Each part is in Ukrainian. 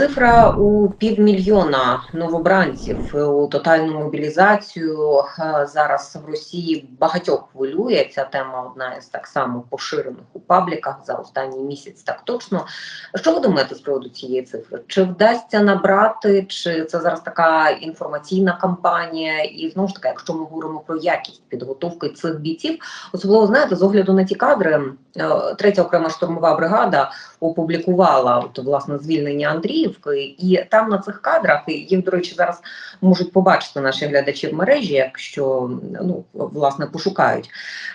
Цифра у півмільйона новобранців у тотальну мобілізацію е, зараз в Росії багатьох хвилює. Ця тема одна із так само поширених у пабліках за останній місяць. Так точно. Що ви думаєте з приводу цієї цифри? Чи вдасться набрати, чи це зараз така інформаційна кампанія? І знову ж таки, якщо ми говоримо про якість підготовки цих бійців, особливо знаєте, з огляду на ті кадри, е, третя окрема штурмова бригада опублікувала от, власне звільнення Андріївки, і там на цих кадрах і їх, до речі, зараз можуть побачити наші глядачі в мережі, якщо ну власне пошукають.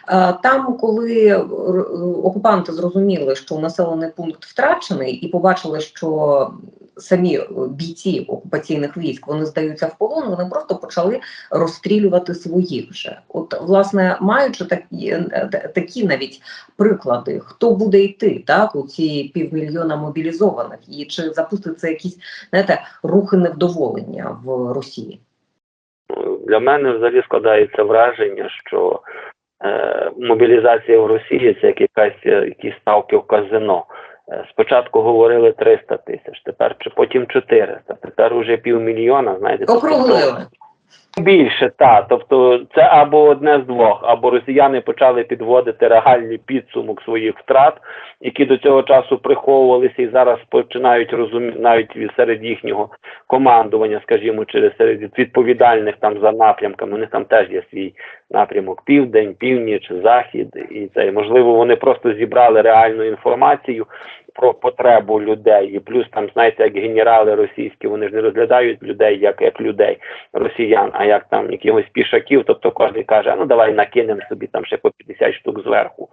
Е, Там, коли окупанти зрозуміли, що населений пункт втрачений, і побачили, що самі бійці окупаційних військ вони здаються в полон, вони просто почали розстрілювати своїх вже. От, власне, маючи такі, е, такі навіть приклади, хто буде йти так у ці півмільйона мобілізованих, і чи запуститься якісь знаєте, рухи невдоволення в Росії? Для мене взагалі складається враження, що е, мобілізація в Росії це як якась е, якісь ставки в казино. Е, Спочатку говорили 300 тисяч, тепер чи потім 400, тепер уже півмільйона. Знаєте, тобто Округлили. Більше, так. Тобто це або одне з двох, або росіяни почали підводити реальний підсумок своїх втрат, які до цього часу приховувалися і зараз починають розуміти навіть серед їхнього командування, скажімо, через серед відповідальних там за напрямками. У них там теж є свій напрямок південь, північ, захід, і це можливо вони просто зібрали реальну інформацію про потребу людей, і плюс там, знаєте, як генерали російські, вони ж не розглядають людей як, як людей, росіян, а як там якихось пішаків. Тобто кожен каже, «А ну давай накинемо собі там ще по 50 штук зверху,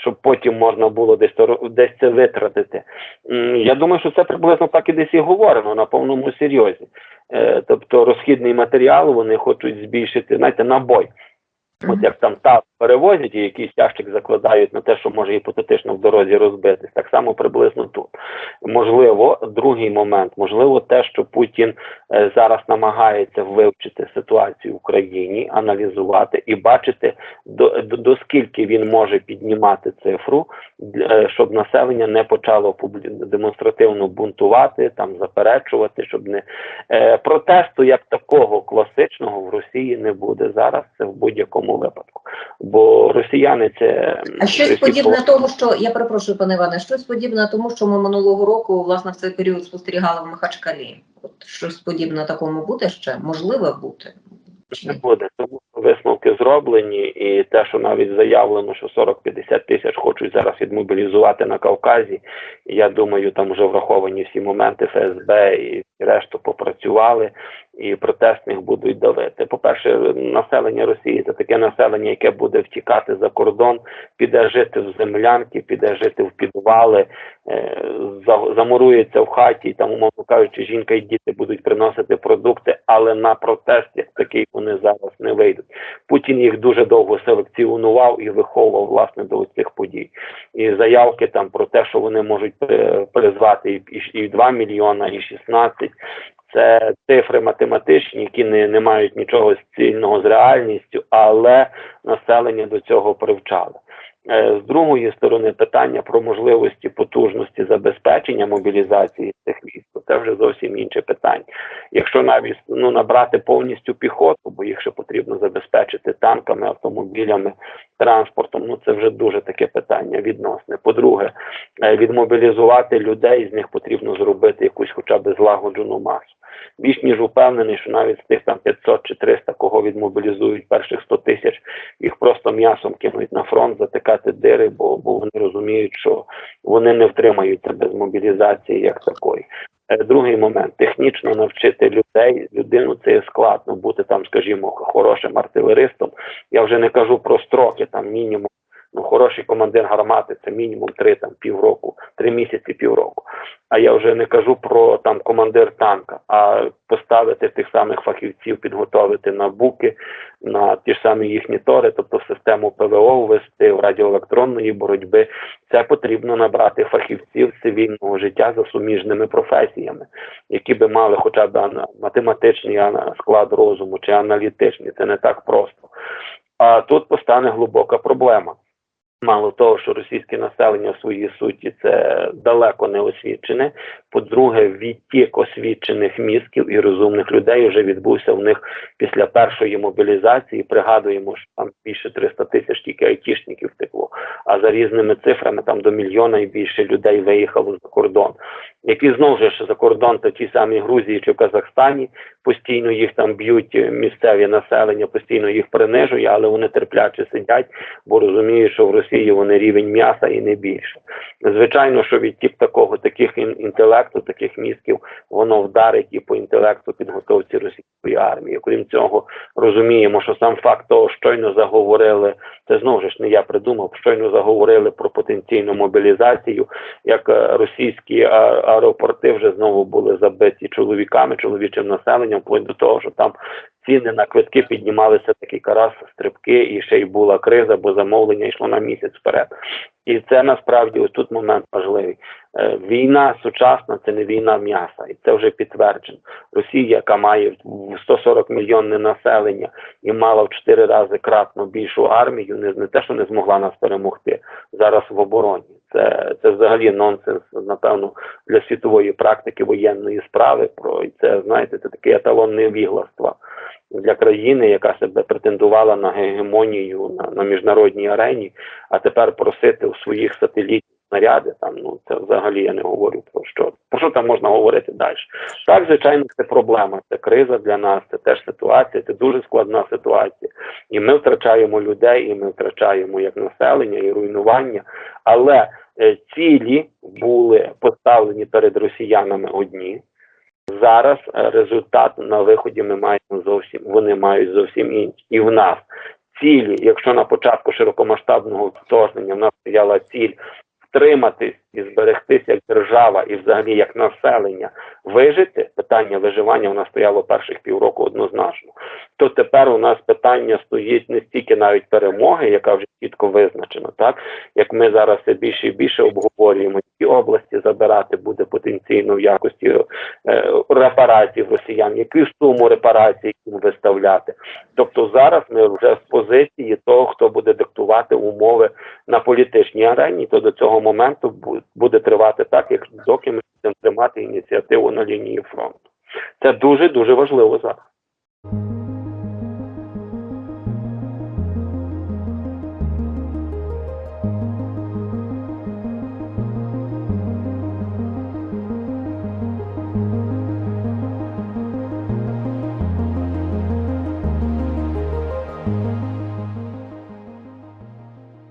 щоб потім можна було десь десь це витратити. Я думаю, що це приблизно так і десь і говорено на повному серйозі. Е, Тобто розхідний матеріал вони хочуть збільшити, знаєте, набой. От як там та перевозять і якийсь тяжчик закладають на те, що може гіпотетично в дорозі розбитись, так само приблизно тут. Можливо, другий момент, можливо, те, що Путін е, зараз намагається вивчити ситуацію в Україні, аналізувати і бачити до, до, до скільки він може піднімати цифру, е, щоб населення не почало демонстративно бунтувати, там заперечувати, щоб не е, протесту як такого класичного в Росії не буде зараз. Це в будь-якому випадку. Бо росіяни це А щось російсько- подібне тому, що я перепрошую, пане Іване, щось подібне тому, що ми минулого року власне в цей період спостерігали в Махачкалі. От щось подібне такому буде ще можливе бути. Не буде. Тому висновки зроблені, і те, що навіть заявлено, що 40-50 тисяч хочуть зараз відмобілізувати на Кавказі. Я думаю, там вже враховані всі моменти ФСБ і решту попрацювали, і протестних будуть давити. По-перше, населення Росії це таке населення, яке буде втікати за кордон, піде жити в землянки, піде жити в підвали, е, замурується в хаті, і там, умовно кажучи, жінка і діти будуть приносити продукти, але на протест як такий вони зараз не вийдуть. Путін їх дуже довго селекціонував і виховував власне до цих подій. І заявки там про те, що вони можуть е, призвати і, і, і 2 мільйона, і 16, це цифри математичні, які не, не мають нічого спільного з реальністю, але населення до цього привчали. Е, З другої сторони, питання про можливості потужності забезпечення мобілізації цих військ, це вже зовсім інше питання. Якщо навіть ну набрати повністю піхоту, бо їх ще потрібно забезпечити танками, автомобілями, транспортом, ну це вже дуже таке питання відносне. По-друге, е, відмобілізувати людей з них потрібно зробити якусь хоча б злагоджену масу. Більш ніж упевнений, що навіть з тих там 500 чи 300, кого відмобілізують перших 100 тисяч, їх просто м'ясом кинуть на фронт, затикати дири, бо, бо вони розуміють, що вони не втримаються без мобілізації як такої. Е, Другий момент технічно навчити людей, людину це є складно бути там, скажімо, хорошим артилеристом. Я вже не кажу про строки, там мінімум. Ну, хороший командир гармати це мінімум три там півроку, три місяці, півроку. А я вже не кажу про там командир танка, а поставити тих самих фахівців, підготовити на буки, на ті ж самі їхні тори, тобто систему ПВО ввести в радіоелектронної боротьби. Це потрібно набрати фахівців цивільного життя за суміжними професіями, які би мали хоча б математичний склад розуму чи аналітичний. Це не так просто. А тут постане глибока проблема. Мало того, що російське населення в своїй суті це далеко не освічене. По-друге, відтік освічених мізків і розумних людей вже відбувся в них після першої мобілізації. Пригадуємо, що там більше 300 тисяч тільки айтішників текло. А за різними цифрами там до мільйона і більше людей виїхало за кордон. Які знову ж за кордон, та ті самі Грузії чи в Казахстані постійно їх там б'ють місцеві населення, постійно їх принижує, але вони терпляче сидять, бо розуміють, що в Росії вони рівень м'яса і не більше. Звичайно, що відтік такого таких ін- інтелекту, таких мізків, воно вдарить і по інтелекту підготовці російської армії. Крім цього, розуміємо, що сам факт того, щойно заговорили, це знову ж не я придумав, щойно заговорили про потенційну мобілізацію, як е, російські аеропорти вже знову були забиті чоловіками, чоловічим населенням, вплоть до того, що там ціни на квитки піднімалися такий раз, стрибки, і ще й була криза, бо замовлення йшло на місяць вперед. І це насправді ось тут момент важливий. Е, Війна сучасна це не війна м'яса, і це вже підтверджено. Росія, яка має в 140 мільйонне населення і мала в 4 рази кратно більшу армію, не, не те, що не змогла нас перемогти зараз в обороні. Це, це взагалі нонсенс, напевно, для світової практики воєнної справи. Про це знаєте, це таке еталон невігластва для країни, яка себе претендувала на гегемонію на, на міжнародній арені, а тепер просити у своїх сателітів снаряди. Там ну це взагалі я не говорю про що. Про що там можна говорити далі? Так, звичайно, це проблема, це криза для нас, це теж ситуація, це дуже складна ситуація. І ми втрачаємо людей, і ми втрачаємо як населення і руйнування. Але е, цілі були поставлені перед росіянами одні. Зараз е, результат на виході ми маємо зовсім вони мають зовсім інші. І в нас цілі, якщо на початку широкомасштабного вторгнення в нас стояла ціль втриматись і зберегтися як держава і взагалі як населення вижити, питання виживання в нас стояло перших півроку однозначно. То тепер у нас питання стоїть не стільки навіть перемоги, яка вже чітко визначена, так як ми зараз все більше і більше обговорюємо, які області забирати буде потенційно в якості е, репарацій росіян, яку суму репарацій їм виставляти. Тобто зараз ми вже в позиції того, хто буде диктувати умови на політичній арені, то до цього моменту буде тривати так, як доки ми будемо тримати ініціативу на лінії фронту. Це дуже дуже важливо зараз.